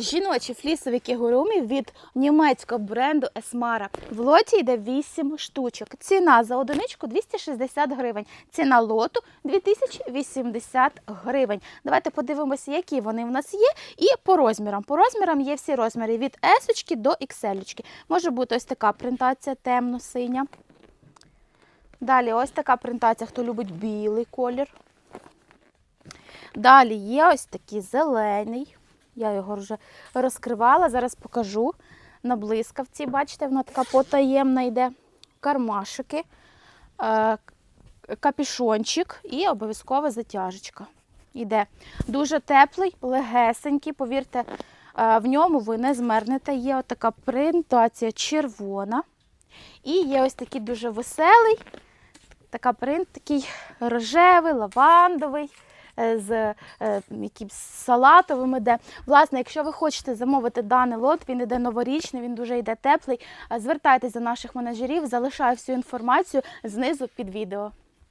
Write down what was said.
Жіночі флісові кігурумі від німецького бренду Esmara. В лоті йде 8 штучок. Ціна за одиничку 260 гривень. Ціна лоту 2080 гривень. Давайте подивимося, які вони в нас є. І по розмірам. По розмірам є всі розміри від S до XL. Може бути ось така принтація темно-синя. Далі ось така принтація, хто любить білий колір. Далі є ось такий зелений. Я його вже розкривала, зараз покажу на блискавці. Бачите, вона така потаємна йде. Кармашики, е, капішончик і обов'язкова затяжечка. Іде дуже теплий, легесенький. Повірте, е, в ньому ви не змернете. Є отака принтація червона. І є ось такий дуже веселий, така принт, такий рожевий, лавандовий. Е, З е, якимсь салатовим іде. Власне, якщо ви хочете замовити даний лот, він іде новорічний, він дуже йде теплий. е, Звертайтеся до наших менеджерів, залишаю всю інформацію знизу під відео.